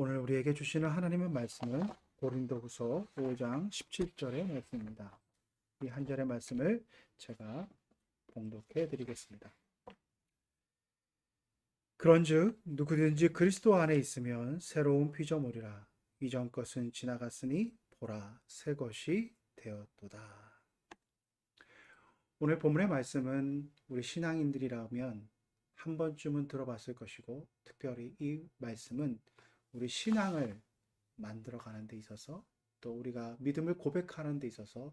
오늘 우리에게 주시는 하나님의 말씀은 고린도후서 5장 17절의 말씀입니다. 이 한 절의 말씀을 제가 봉독해 드리겠습니다. 그런즉 누구든지 그리스도 안에 있으면 새로운 피조물이라 이전 것은 지나갔으니 보라 새 것이 되었도다. 오늘 본문의 말씀은 우리 신앙인들이라면 한 번쯤은 들어봤을 것이고 특별히 이 말씀은 우리 신앙을 만들어 가는 데 있어서 또 우리가 믿음을 고백하는 데 있어서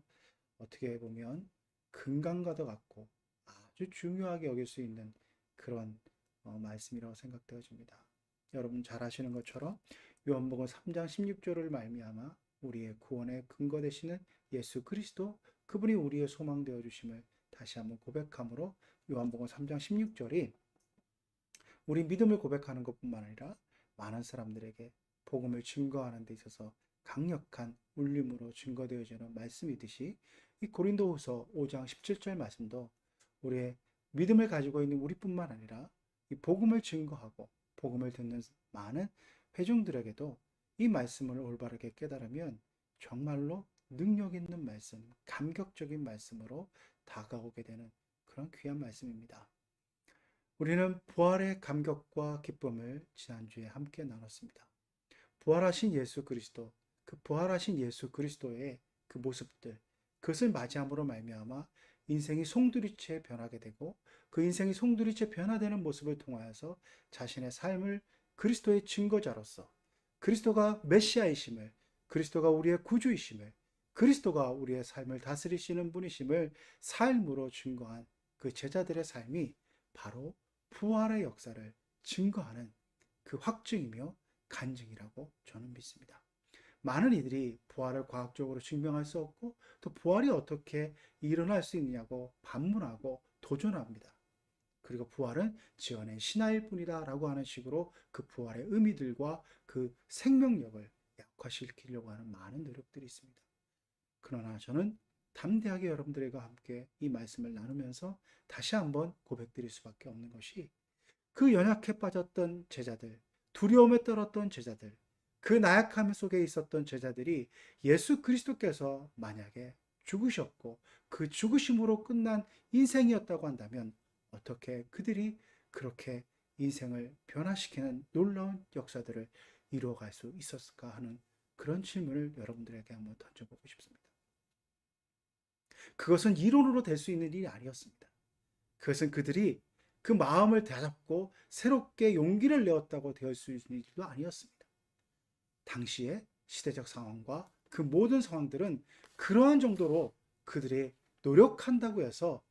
어떻게 보면 근간과도 같고 아주 중요하게 여길 수 있는 그런 어, 말씀이라고 생각되어집니다. 여러분 잘 아시는 것처럼 요한복음 3장 16절을 말미암아 우리의 구원의 근거 되시는 예수 그리스도 그분이 우리의 소망 되어 주심을 다시 한번 고백함으로 요한복음 3장 16절이 우리 믿음을 고백하는 것뿐만 아니라 많은 사람들에게 복음을 증거하는 데 있어서 강력한 울림으로 증거되어지는 말씀이듯이 이 고린도후서 5장 17절 말씀도 우리의 믿음을 가지고 있는 우리뿐만 아니라 이 복음을 증거하고 복음을 듣는 많은 회중들에게도 이 말씀을 올바르게 깨달으면 정말로 능력 있는 말씀, 감격적인 말씀으로 다가오게 되는 그런 귀한 말씀입니다. 우리는 부활의 감격과 기쁨을 지난주에 함께 나눴습니다. 부활하신 예수 그리스도, 그 부활하신 예수 그리스도의 그 모습들, 그것을 맞이함으로 말미암아 인생이 송두리째 변하게 되고 그 인생이 송두리째 변화되는 모습을 통하여서 자신의 삶을 그리스도의 증거자로서 그리스도가 메시아이심을 그리스도가 우리의 구주이심을 그리스도가 우리의 삶을 다스리시는 분이심을 삶으로 증거한 그 제자들의 삶이 바로 부활의 역사를 증거하는 그 확증이며 간증이라고 저는 믿습니다. 많은 이들이 부활을 과학적으로 증명할 수 없고 또 부활이 어떻게 일어날 수 있느냐고 반문하고 도전합니다. 그리고 부활은 지어낸 신화일 뿐이다 라고 하는 식으로 그 부활의 의미들과 그 생명력을 약화시키려고 하는 많은 노력들이 있습니다. 그러나 저는 담대하게 여러분들과 함께 이 말씀을 나누면서 다시 한번 고백드릴 수밖에 없는 것이 그 연약해 빠졌던 제자들, 두려움에 떨었던 제자들, 그 나약함 속에 있었던 제자들이 예수 그리스도께서 만약에 죽으셨고 그 죽으심으로 끝난 인생이었다고 한다면 어떻게 그들이 그렇게 인생을 변화시키는 놀라운 역사들을 이루어갈 수 있었을까 하는 그런 질문을 여러분들에게 한번 던져보고 싶습니다. 그것은 이론으로 될 수 있는 일이 아니었습니다. 그것은 그들이 그 마음을 다잡고 새롭게 용기를 내었다고 될 수 있는 일도 아니었습니다. 당시의 시대적 상황과 그 모든 상황들은 그러한 정도로 그들의 노력한다고 해서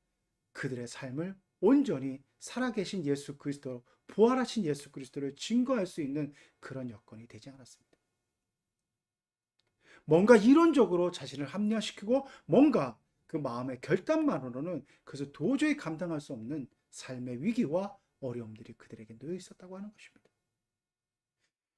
그들의 삶을 온전히 살아계신 예수 그리스도, 부활하신 예수 그리스도를 증거할 수 있는 그런 여건이 되지 않았습니다. 뭔가 이론적으로 자신을 합리화시키고 뭔가 그 마음의 결단만으로는 그것을 도저히 감당할 수 없는 삶의 위기와 어려움들이 그들에게 놓여 있었다고 하는 것입니다.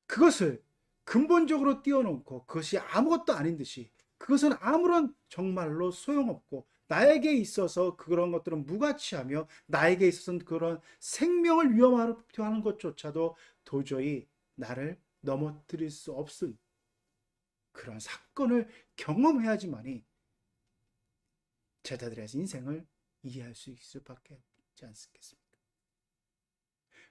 그것을 근본적으로 띄워놓고 그것이 아무것도 아닌 듯이 그것은 아무런 정말로 소용없고 나에게 있어서 그런 것들은 무가치하며 나에게 있어서는 그런 생명을 위험하게 하는 것조차도 도저히 나를 넘어뜨릴 수 없은 그런 사건을 경험해야지만이 제자들의 인생을 이해할 수 있을 수밖에 없지 않겠습니까?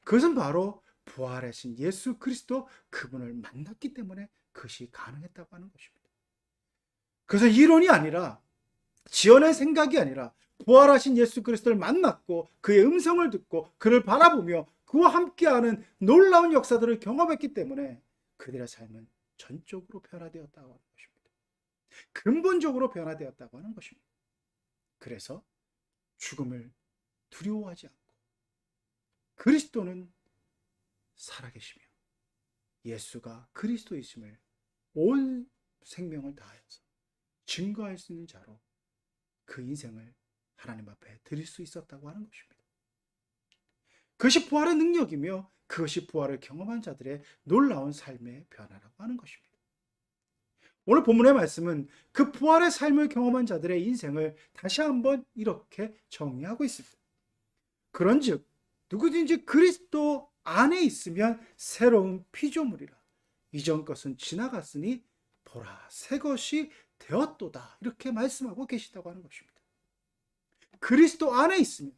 그것은 바로 부활하신 예수 그리스도 그분을 만났기 때문에 그것이 가능했다고 하는 것입니다. 그래서 이론이 아니라 지어낸 생각이 아니라 부활하신 예수 그리스도를 만났고 그의 음성을 듣고 그를 바라보며 그와 함께하는 놀라운 역사들을 경험했기 때문에 그들의 삶은 전적으로 변화되었다고 하는 것입니다. 근본적으로 변화되었다고 하는 것입니다. 그래서 죽음을 두려워하지 않고 그리스도는 살아계시며 예수가 그리스도이심을 온 생명을 다하여서 증거할 수 있는 자로 그 인생을 하나님 앞에 드릴 수 있었다고 하는 것입니다. 그것이 부활의 능력이며 그것이 부활을 경험한 자들의 놀라운 삶의 변화라고 하는 것입니다. 오늘 본문의 말씀은 그 부활의 삶을 경험한 자들의 인생을 다시 한번 이렇게 정리하고 있습니다. 그런즉 누구든지 그리스도 안에 있으면 새로운 피조물이라 이전 것은 지나갔으니 보라 새 것이 되었도다 이렇게 말씀하고 계시다고 하는 것입니다. 그리스도 안에 있으면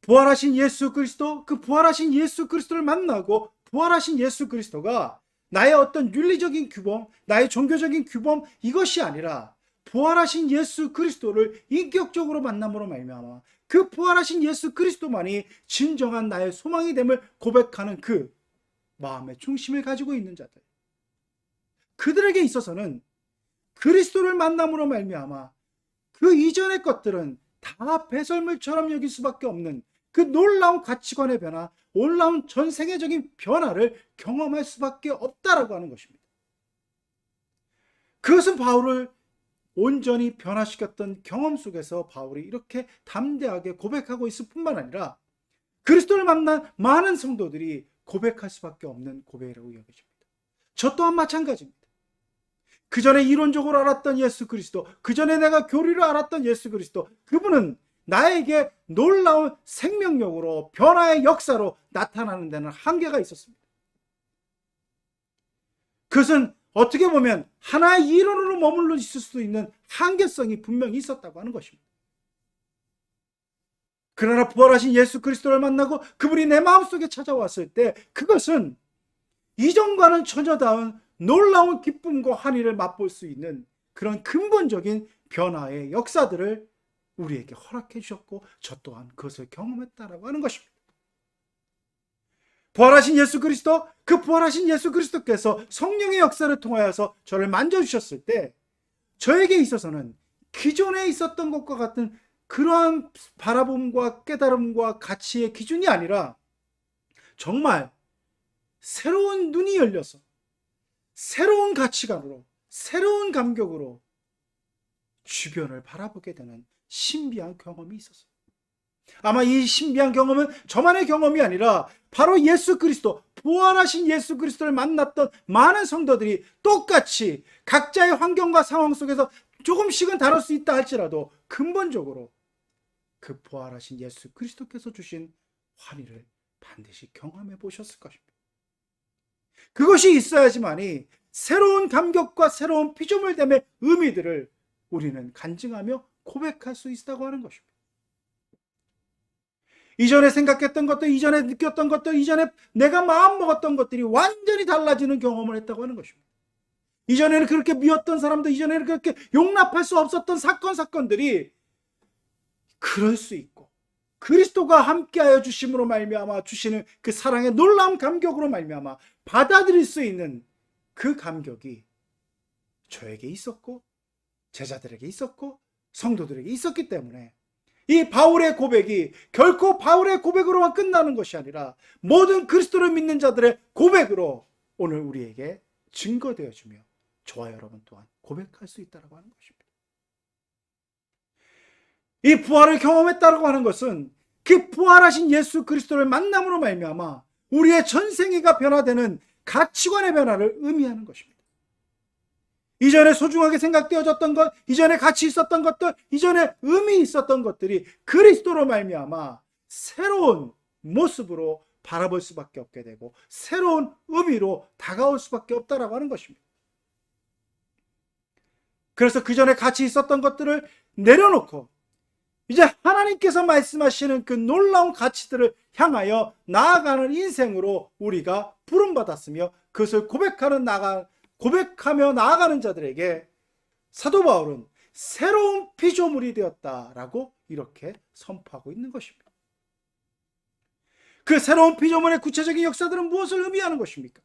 부활하신 예수 그리스도 그 부활하신 예수 그리스도를 만나고 부활하신 예수 그리스도가 나의 어떤 윤리적인 규범, 나의 종교적인 규범 이것이 아니라 부활하신 예수 그리스도를 인격적으로 만남으로 말미암아 그 부활하신 예수 그리스도만이 진정한 나의 소망이 됨을 고백하는 그 마음의 중심을 가지고 있는 자들. 그들에게 있어서는 그리스도를 만남으로 말미암아 그 이전의 것들은 다 배설물처럼 여길 수밖에 없는 그 놀라운 가치관의 변화, 놀라운 전 세계적인 변화를 경험할 수밖에 없다라고 하는 것입니다. 그것은 바울을 온전히 변화시켰던 경험 속에서 바울이 이렇게 담대하게 고백하고 있을 뿐만 아니라 그리스도를 만난 많은 성도들이 고백할 수밖에 없는 고백이라고 여겨집니다. 저 또한 마찬가지입니다. 그 전에 이론적으로 알았던 예수 그리스도, 그 전에 내가 교리로 알았던 예수 그리스도, 그분은 나에게 놀라운 생명력으로 변화의 역사로 나타나는 데는 한계가 있었습니다. 그것은 어떻게 보면 하나의 이론으로 머물러 있을 수도 있는 한계성이 분명히 있었다고 하는 것입니다. 그러나 부활하신 예수 그리스도를 만나고 그분이 내 마음속에 찾아왔을 때 그것은 이전과는 전혀 다른 놀라운 기쁨과 환희를 맛볼 수 있는 그런 근본적인 변화의 역사들을 우리에게 허락해 주셨고 저 또한 그것을 경험했다라고 하는 것입니다. 부활하신 예수 그리스도 그 부활하신 예수 그리스도께서 성령의 역사를 통하여서 저를 만져 주셨을 때 저에게 있어서는 기존에 있었던 것과 같은 그러한 바라봄과 깨달음과 가치의 기준이 아니라 정말 새로운 눈이 열려서 새로운 가치관으로 새로운 감격으로 주변을 바라보게 되는 신비한 경험이 있었어요. 아마 이 신비한 경험은 저만의 경험이 아니라 바로 예수 그리스도, 부활하신 예수 그리스도를 만났던 많은 성도들이 똑같이 각자의 환경과 상황 속에서 조금씩은 다를 수 있다 할지라도 근본적으로 그 부활하신 예수 그리스도께서 주신 환희를 반드시 경험해 보셨을 것입니다. 그것이 있어야지만이 새로운 감격과 새로운 피조물됨의 의미들을 우리는 간증하며 고백할 수 있다고 하는 것입니다. 이전에 생각했던 것들, 이전에 느꼈던 것들, 이전에 내가 마음 먹었던 것들이 완전히 달라지는 경험을 했다고 하는 것입니다. 이전에는 그렇게 미웠던 사람들, 이전에는 그렇게 용납할 수 없었던 사건, 사건들이 그럴 수 있고 그리스도가 함께하여 주심으로 말미암아 주시는 그 사랑의 놀라운 감격으로 말미암아 받아들일 수 있는 그 감격이 저에게 있었고 제자들에게 있었고 성도들에게 있었기 때문에 이 바울의 고백이 결코 바울의 고백으로만 끝나는 것이 아니라 모든 그리스도를 믿는 자들의 고백으로 오늘 우리에게 증거되어 주며 저와 여러분 또한 고백할 수 있다고 하는 것입니다. 이 부활을 경험했다고 하는 것은 그 부활하신 예수 그리스도를 만남으로 말미암아 우리의 전생애가 변화되는 가치관의 변화를 의미하는 것입니다. 이전에 소중하게 생각되어졌던 것, 이전에 가치 있었던 것들, 이전에 의미 있었던 것들이 그리스도로 말미암아 새로운 모습으로 바라볼 수밖에 없게 되고 새로운 의미로 다가올 수밖에 없다라고 하는 것입니다. 그래서 그 전에 같이 있었던 것들을 내려놓고 이제 하나님께서 말씀하시는 그 놀라운 가치들을 향하여 나아가는 인생으로 우리가 부름받았으며 그것을 고백하는 나가 고백하며 나아가는 자들에게 사도 바울은 새로운 피조물이 되었다라고 이렇게 선포하고 있는 것입니다. 그 새로운 피조물의 구체적인 역사들은 무엇을 의미하는 것입니까?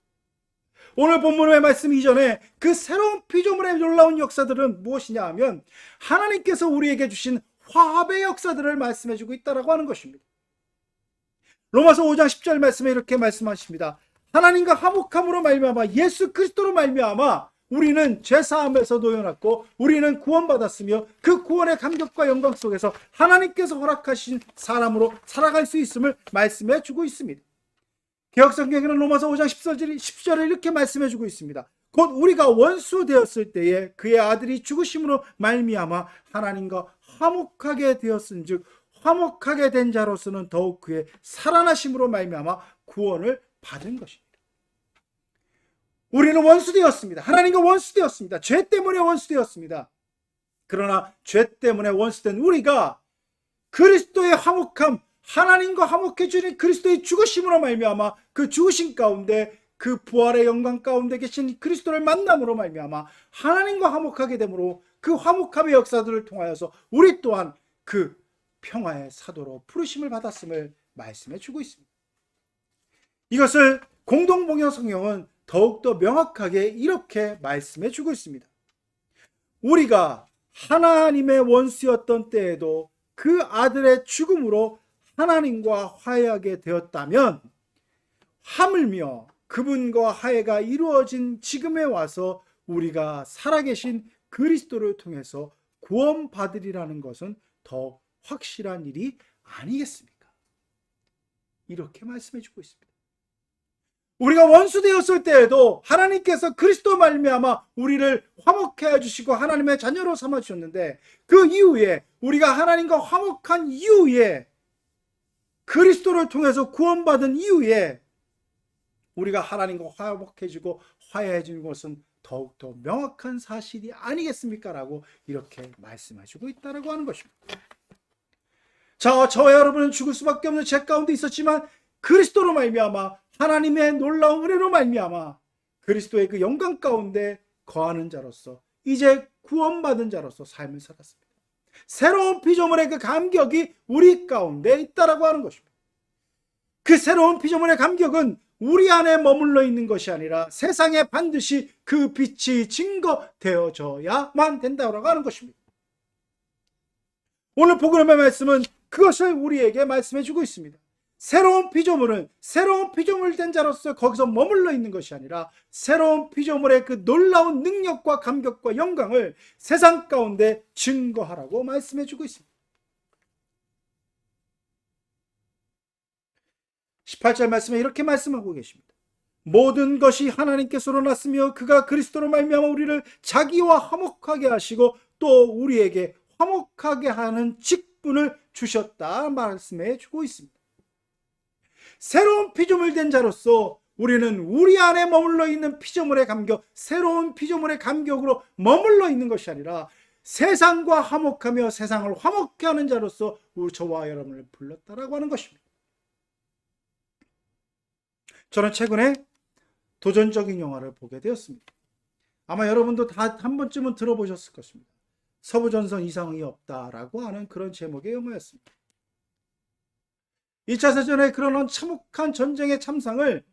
오늘 본문의 말씀 이전에 그 새로운 피조물의 놀라운 역사들은 무엇이냐 하면 하나님께서 우리에게 주신 화합의 역사들을 말씀해 주고 있다라고 하는 것입니다. 로마서 5장 10절 말씀에 이렇게 말씀하십니다. 하나님과 화목함으로 말미암아 예수 그리스도로 말미암아 우리는 죄 사함에서 놓여놨고 우리는 구원받았으며 그 구원의 감격과 영광 속에서 하나님께서 허락하신 사람으로 살아갈 수 있음을 말씀해 주고 있습니다. 개혁성경에는 로마서 5장 10절, 10절을 이렇게 말씀해 주고 있습니다. 곧 우리가 원수 되었을 때에 그의 아들이 죽으심으로 말미암아 하나님과 화목하게 되었은즉 화목하게 된 자로서는 더욱 그의 살아나심으로 말미암아 구원을 받은 것입니다. 우리는 원수되었습니다. 하나님과 원수되었습니다. 죄 때문에 원수되었습니다. 그러나 죄 때문에 원수된 우리가 그리스도의 화목함, 하나님과 화목해 주는 그리스도의 죽으심으로 말미암아 그 죽으심 가운데 그 부활의 영광 가운데 계신 그리스도를 만남으로 말미암아 하나님과 화목하게 되므로 그 화목함의 역사들을 통하여서 우리 또한 그 평화의 사도로 부르심을 받았음을 말씀해 주고 있습니다. 이것을 공동봉영 성경은 더욱더 명확하게 이렇게 말씀해 주고 있습니다. 우리가 하나님의 원수였던 때에도 그 아들의 죽음으로 하나님과 화해하게 되었다면 하물며 그분과 화해가 이루어진 지금에 와서 우리가 살아계신 그리스도를 통해서 구원받으리라는 것은 더 확실한 일이 아니겠습니까? 이렇게 말씀해 주고 있습니다. 우리가 원수 되었을 때에도 하나님께서 그리스도 말미암아 우리를 화목해 해 주시고 하나님의 자녀로 삼아 주셨는데 그 이후에 우리가 하나님과 화목한 이후에 그리스도를 통해서 구원받은 이후에 우리가 하나님과 화목해지고 화해해지는 것은 더욱더 명확한 사실이 아니겠습니까? 라고 이렇게 말씀하시고 있다라고 하는 것입니다. 자, 저와 여러분은 죽을 수밖에 없는 죄 가운데 있었지만 그리스도로 말미암아 하나님의 놀라운 은혜로 말미암아 그리스도의 그 영광 가운데 거하는 자로서 이제 구원받은 자로서 삶을 살았습니다. 새로운 피조물의 그 감격이 우리 가운데 있다라고 하는 것입니다. 그 새로운 피조물의 감격은 우리 안에 머물러 있는 것이 아니라 세상에 반드시 그 빛이 증거되어져야만 된다고 하는 것입니다. 오늘 복음의 말씀은 그것을 우리에게 말씀해 주고 있습니다. 새로운 피조물은 새로운 피조물 된 자로서 거기서 머물러 있는 것이 아니라 새로운 피조물의 그 놀라운 능력과 감격과 영광을 세상 가운데 증거하라고 말씀해 주고 있습니다. 18절 말씀에 이렇게 말씀하고 계십니다. 모든 것이 하나님께서로 났으며 그가 그리스도로 말미암아 우리를 자기와 화목하게 하시고 또 우리에게 화목하게 하는 직분을 주셨다 말씀해 주고 있습니다. 새로운 피조물 된 자로서 우리는 우리 안에 머물러 있는 피조물의 감격, 새로운 피조물의 감격으로 머물러 있는 것이 아니라 세상과 화목하며 세상을 화목케 하는 자로서 우리 저와 여러분을 불렀다라고 하는 것입니다. 저는 최근에 도전적인 영화를 보게 되었습니다. 아마 여러분도 다 한 번쯤은 들어보셨을 것입니다. 서부전선 이상이 없다라고 하는 그런 제목의 영화였습니다. 2차 세전에 그런 참혹한 전쟁의 참상을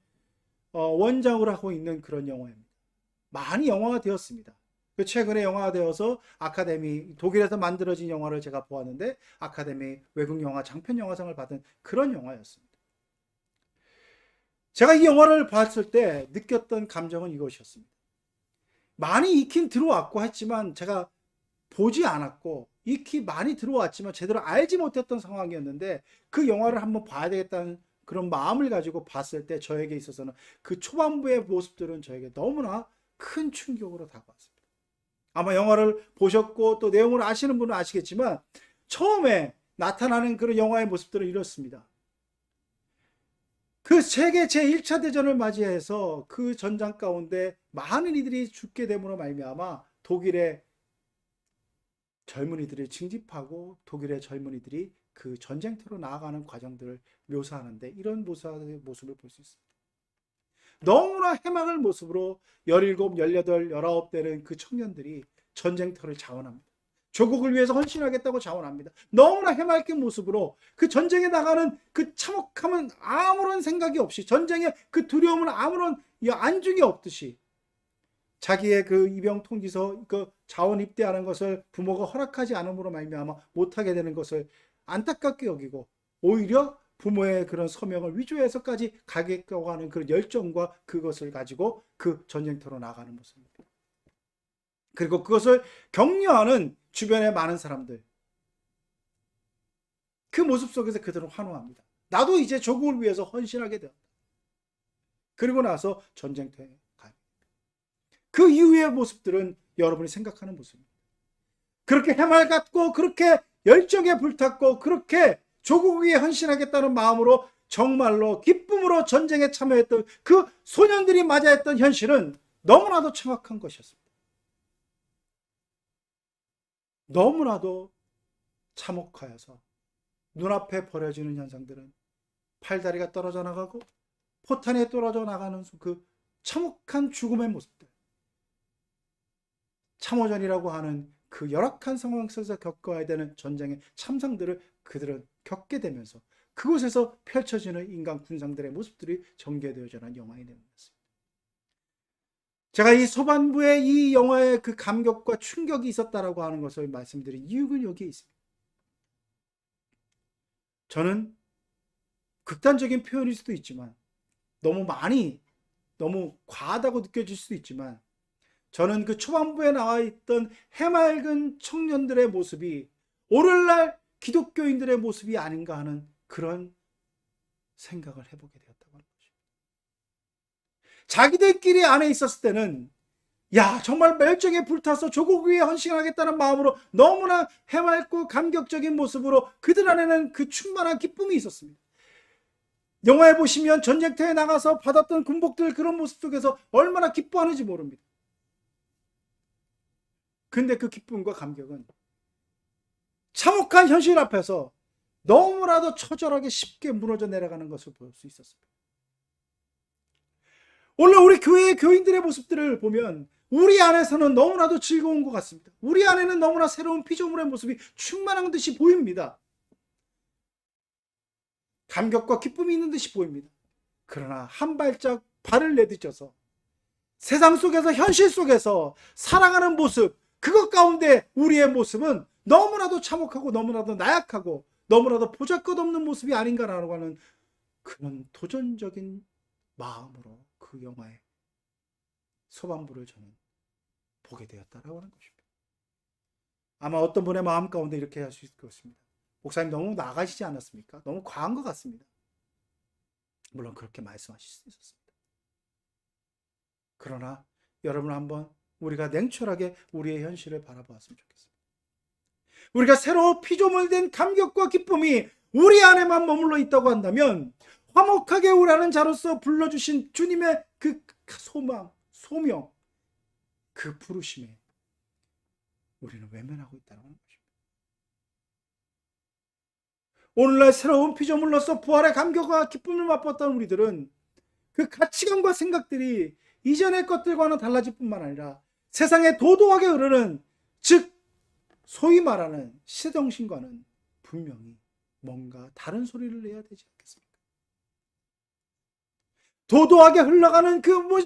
어, 원작으로 하고 있는 그런 영화입니다. 많이 영화가 되었습니다. 그 최근에 영화가 되어서 아카데미 독일에서 만들어진 영화를 제가 보았는데 아카데미 외국 영화 장편 영화상을 받은 그런 영화였습니다. 제가 이 영화를 봤을 때 느꼈던 감정은 이것이었습니다. 많이 익힌 들어왔고 했지만 제가 보지 않았고 익히 많이 들어왔지만 제대로 알지 못했던 상황이었는데 그 영화를 한번 봐야 되겠다는 그런 마음을 가지고 봤을 때 저에게 있어서는 그 초반부의 모습들은 저에게 너무나 큰 충격으로 다가왔습니다. 아마 영화를 보셨고 또 내용을 아시는 분은 아시겠지만 처음에 나타나는 그런 영화의 모습들은 이렇습니다. 그 세계 제1차 대전을 맞이해서 그 전장 가운데 많은 이들이 죽게 됨으로 말미암아 독일의 젊은이들을 징집하고 독일의 젊은이들이 그 전쟁터로 나아가는 과정들을 묘사하는데 이런 모습을 볼 수 있습니다. 너무나 해맑은 모습으로 17, 18, 19되는 그 청년들이 전쟁터를 자원합니다. 조국을 위해서 헌신하겠다고 자원합니다. 너무나 해맑은 모습으로 그 전쟁에 나가는 그 참혹함은 아무런 생각이 없이 전쟁의 그 두려움은 아무런 안중이 없듯이 자기의 그 입영 통지서 그 자원 입대하는 것을 부모가 허락하지 않음으로 말미암아 못하게 되는 것을 안타깝게 여기고 오히려 부모의 그런 서명을 위조해서까지 가겠다고 하는 그런 열정과 그것을 가지고 그 전쟁터로 나가는 모습입니다. 그리고 그것을 격려하는 주변의 많은 사람들. 그 모습 속에서 그들은 환호합니다. 나도 이제 조국을 위해서 헌신하게 되었다. 그리고 나서 전쟁터에. 그 이후의 모습들은 여러분이 생각하는 모습입니다. 그렇게 해맑았고 그렇게 열정에 불탔고 그렇게 조국 위에 헌신하겠다는 마음으로 정말로 기쁨으로 전쟁에 참여했던 그 소년들이 맞이했던 현실은 너무나도 정확한 것이었습니다. 너무나도 참혹하여서 눈앞에 벌어지는 현상들은 팔다리가 떨어져 나가고 포탄에 떨어져 나가는 그 참혹한 죽음의 모습들. 참호전이라고 하는 그 열악한 상황 속에서 겪어야 되는 전쟁의 참상들을 그들은 겪게 되면서 그곳에서 펼쳐지는 인간 군상들의 모습들이 전개되어지는 영화의 내용이었습니다. 제가 이 소반부에 이 영화의 그 감격과 충격이 있었다라고 하는 것을 말씀드린 이유는 여기에 있습니다. 저는 극단적인 표현일 수도 있지만 너무 많이 너무 과하다고 느껴질 수도 있지만 저는 그 초반부에 나와 있던 해맑은 청년들의 모습이 오늘날 기독교인들의 모습이 아닌가 하는 그런 생각을 해보게 되었다고 하는 거죠. 자기들끼리 안에 있었을 때는 야 정말 멸종에 불타서 조국 위에 헌신하겠다는 마음으로 너무나 해맑고 감격적인 모습으로 그들 안에는 그 충만한 기쁨이 있었습니다. 영화에 보시면 전쟁터에 나가서 받았던 군복들 그런 모습 속에서 얼마나 기뻐하는지 모릅니다. 근데 그 기쁨과 감격은 참혹한 현실 앞에서 너무나도 처절하게 쉽게 무너져 내려가는 것을 볼 수 있었습니다. 오늘 우리 교회의 교인들의 모습들을 보면 우리 안에서는 너무나도 즐거운 것 같습니다. 우리 안에는 너무나 새로운 피조물의 모습이 충만한 듯이 보입니다. 감격과 기쁨이 있는 듯이 보입니다. 그러나 한 발짝 발을 내딛어서 세상 속에서 현실 속에서 살아가는 모습 그것 가운데 우리의 모습은 너무나도 참혹하고 너무나도 나약하고 너무나도 보잘것없는 모습이 아닌가라고 하는 그런 도전적인 마음으로 그 영화의 소반부를 저는 보게 되었다라고 하는 것입니다. 아마 어떤 분의 마음 가운데 이렇게 할 수 있을 것입니다. 목사님 너무 나가시지 않았습니까? 너무 과한 것 같습니다. 물론 그렇게 말씀하실 수 있었습니다. 그러나 여러분 한번 우리가 냉철하게 우리의 현실을 바라보았으면 좋겠습니다. 우리가 새로 피조물된 감격과 기쁨이 우리 안에만 머물러 있다고 한다면 화목하게 우라는 자로서 불러주신 주님의 그 소망, 소명, 그 부르심에 우리는 외면하고 있다는 것입니다. 오늘날 새로운 피조물로서 부활의 감격과 기쁨을 맛봤던 우리들은 그 가치관과 생각들이 이전의 것들과는 달라질 뿐만 아니라 세상에 도도하게 흐르는 즉 소위 말하는 시정신과는 분명히 뭔가 다른 소리를 내야 되지 않겠습니까? 도도하게 흘러가는 그 뭐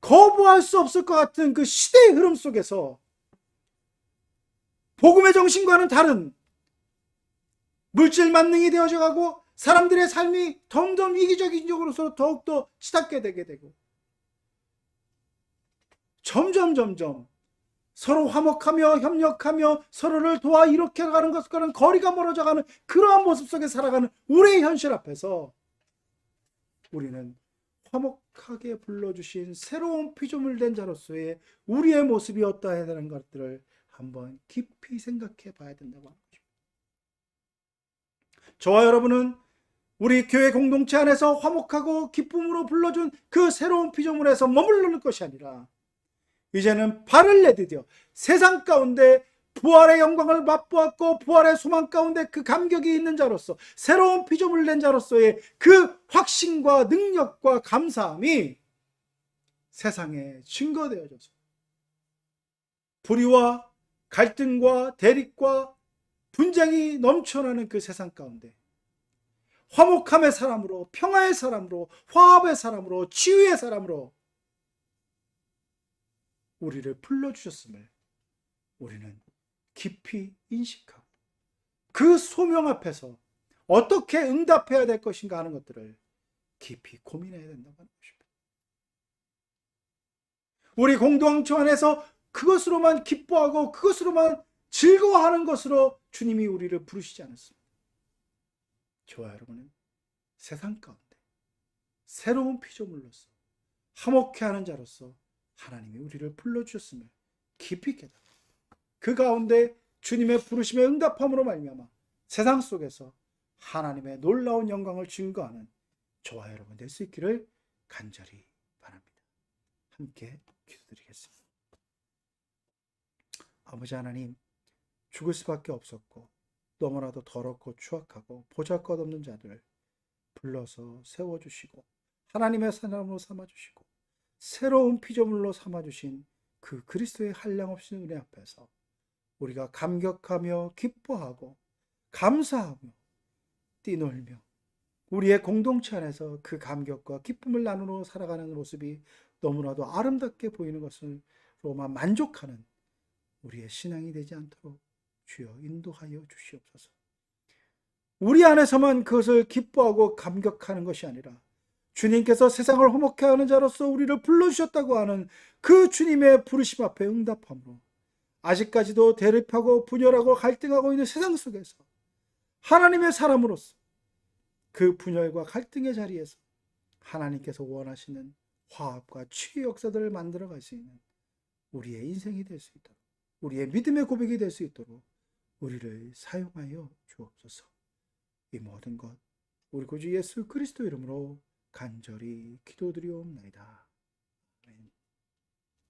거부할 수 없을 것 같은 그 시대의 흐름 속에서 복음의 정신과는 다른 물질 만능이 되어져 가고 사람들의 삶이 점점 위기적인 쪽으로서 더욱더 치닫게 되게 되고 점점 점점 서로 화목하며 협력하며 서로를 도와 이렇게 가는 것과는 거리가 멀어져 가는 그러한 모습 속에 살아가는 우리의 현실 앞에서 우리는 화목하게 불러주신 새로운 피조물 된 자로서의 우리의 모습이 어떠해야 되는 것들을 한번 깊이 생각해 봐야 된다고 합니다. 저와 여러분은 우리 교회 공동체 안에서 화목하고 기쁨으로 불러준 그 새로운 피조물에서 머무르는 것이 아니라 이제는 발을 내디뎌 세상 가운데 부활의 영광을 맛보았고 부활의 소망 가운데 그 감격이 있는 자로서 새로운 피조물 낸 자로서의 그 확신과 능력과 감사함이 세상에 증거되어져서 불의와 갈등과 대립과 분쟁이 넘쳐나는 그 세상 가운데 화목함의 사람으로 평화의 사람으로 화합의 사람으로 치유의 사람으로 우리를 불러주셨음을 우리는 깊이 인식하고 그 소명 앞에서 어떻게 응답해야 될 것인가 하는 것들을 깊이 고민해야 된다고 하는 것입니다. 우리 공동체 안에서 그것으로만 기뻐하고 그것으로만 즐거워하는 것으로 주님이 우리를 부르시지 않았습니다. 저와 여러분은 세상 가운데 새로운 피조물로서 화목해 하는 자로서 하나님이 우리를 불러주셨음을 깊이 깨달아 그 가운데 주님의 부르심에 응답함으로 말미암아 세상 속에서 하나님의 놀라운 영광을 증거하는 저와 여러분 될 수 있기를 간절히 바랍니다. 함께 기도드리겠습니다. 아버지 하나님, 죽을 수밖에 없었고 너무나도 더럽고 추악하고 보잘것없는 자들 불러서 세워주시고 하나님의 사람으로 삼아주시고 새로운 피조물로 삼아주신 그 그리스도의 한량없이 은혜 앞에서 우리가 감격하며 기뻐하고 감사하며 뛰놀며 우리의 공동체 안에서 그 감격과 기쁨을 나누어 살아가는 모습이 너무나도 아름답게 보이는 것으로만 만족하는 우리의 신앙이 되지 않도록 주여 인도하여 주시옵소서. 우리 안에서만 그것을 기뻐하고 감격하는 것이 아니라 주님께서 세상을 허목해 하는 자로서 우리를 불러주셨다고 하는 그 주님의 부르심 앞에 응답함으로 아직까지도 대립하고 분열하고 갈등하고 있는 세상 속에서 하나님의 사람으로서 그 분열과 갈등의 자리에서 하나님께서 원하시는 화합과 치유 역사들을 만들어 갈 수 있는 우리의 인생이 될 수 있도록 우리의 믿음의 고백이 될 수 있도록 우리를 사용하여 주옵소서. 이 모든 것 우리 구주 예수 그리스도 이름으로 간절히 기도드리옵나이다.